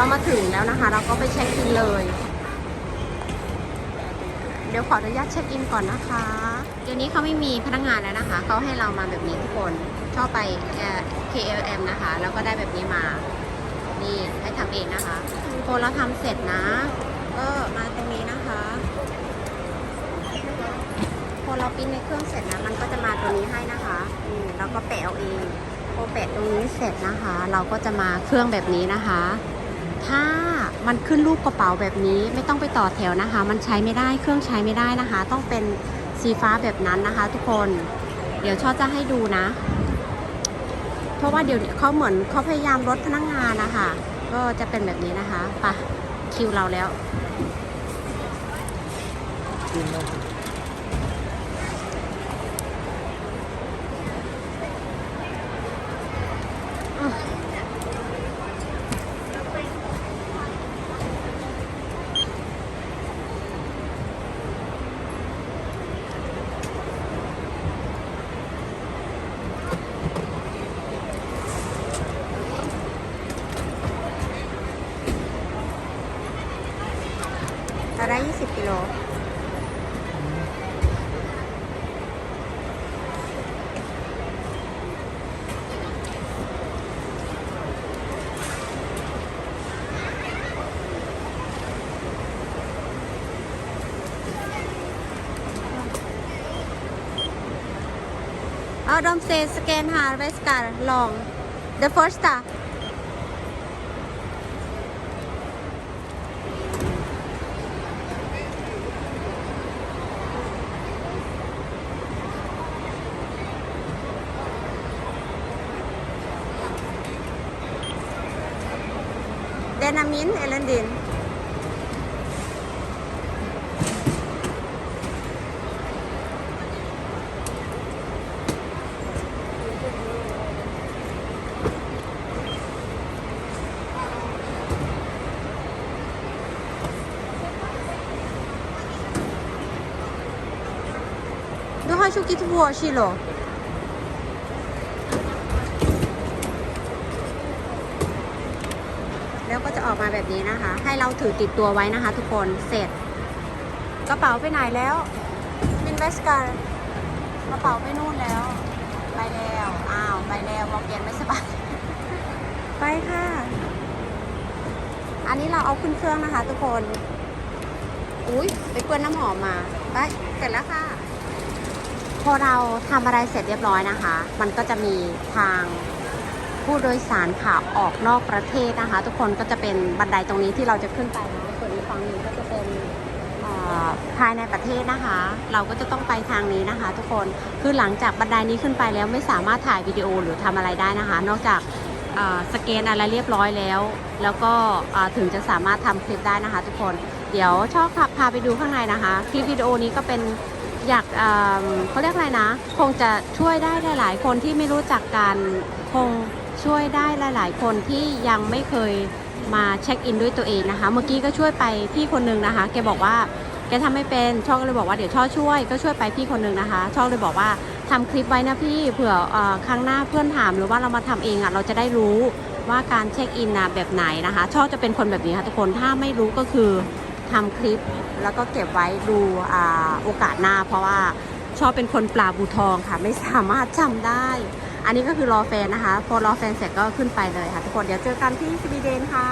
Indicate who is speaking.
Speaker 1: ็มาถึงแล้วนะคะ เราก็ไปเช็คอินเลย เดี๋ยวขออนุญาตเช็คอินก่อนนะคะ เดี๋ยวนี้เขาไม่มีพนักงานแล้วนะคะ เขาให้เรามาแบบนี้ทุกคนชอบไป KLM นะคะ แล้วก็ได้แบบนี้มา นี่ให้ทำเองนะคะพอเราทำเสร็จนะ ก็มาตรงนี้นะคะพอเราปิ้นในเครื่องเสร็จนะ มันก็จะมาตัวนี้ให้นะคะอืมเราก็แปะเอาเองพอแปะตรงนี้เสร็จนะคะ เราก็จะมาเครื่องแบบนี้นะคะ ถ้ามันขึ้นรูปกระเป๋าแบบนี้ไม่ต้องไปต่อแถวนะคะ มันใช้ไม่ได้เครื่องใช้ไม่ได้นะคะ ต้องเป็นสีฟ้าแบบนั้นนะคะ ทุกคนเดี๋ยวชอจะให้ดูนะ เพราะว่าเดี๋ยวนี้เขาเหมือนเขาพยายามลดพนักงานนะคะก็จะเป็นแบบนี้นะคะไปะคิวเราแล้ว เราได้ 20กิโลเอาดอมเซสแกนหาไวสการลอง the first star ทวัวชิโล แล้วก็จะออกมาแบบนี้นะคะ ให้เราถือติดตัวไว้นะคะ ทุกคนเสร็จ กระเป๋าไปไหนแล้วมินเวสการกระเป๋าไปนู่นแล้ว ไปแล้วอ้าวไปแล้วบอกเย็นไม่สบายไปค่ะ อันนี้เราเอาขึ้นเครื่องนะคะ ทุกคนอุ้ยไปเปื้อนน้ำหอมมาไปเสร็จแล้วค่ะ พอเราทำอะไรเสร็จเรียบร้อยนะคะ มันก็จะมีทาง ผู้โดยสารขาออกนอกประเทศนะคะ ทุกคนก็จะเป็นบันไดตรงนี้ที่เราจะขึ้นไปนะส่วนอีกฝั่งหนึ่งก็จะเป็นภายในประเทศนะคะ เราก็จะต้องไปทางนี้นะคะ ทุกคนคือหลังจากบันไดนี้ขึ้นไปแล้วไม่สามารถถ่ายวิดีโอหรือทำอะไรได้นะคะ นอกจากสแกนอะไรเรียบร้อยแล้ว แล้วก็ถึงจะสามารถทำคลิปได้นะคะ ทุกคนเดี๋ยวชอบพาพาไปดูข้างในนะคะ คลิปวิดีโอนี้ก็เป็นอยากเเขาเรียกอะไรนะ คงจะช่วยได้หลาย ๆ คนที่ไม่รู้จักการคง ช่วยได้หลาย ๆ คนที่ยังไม่เคยมาเช็คอินด้วยตัวเองนะคะ เมื่อกี้ก็ช่วยไปพี่คนนึงนะคะ แกบอกว่าแกทำไม่เป็น ช่อก็เลยบอกว่าเดี๋ยวช่อช่วย ก็ช่วยไปพี่คนนึงนะคะ ช่อเลยบอกว่าทำคลิปไว้นะพี่ เผื่ออครั้งหน้าเพื่อนถามหรือว่าเรามาทำเองอะ เราจะได้รู้ว่าการเช็คอินนะแบบไหนนะคะ ช่อจะเป็นคนแบบนี้ค่ะทุกคน ถ้าไม่รู้ก็คือทำคลิปแล้วก็เก็บไว้ดูอโอกาสหน้า เพราะว่า ชอบเป็นคนปลาบูทองค่ะ ไม่สามารถจำได้ อันนี้ก็คือรอแฟนนะคะ พอรอแฟนเสร็จก็ขึ้นไปเลยค่ะ ทุกคนเดี๋ยวเจอกันที่สวีเดนค่ะ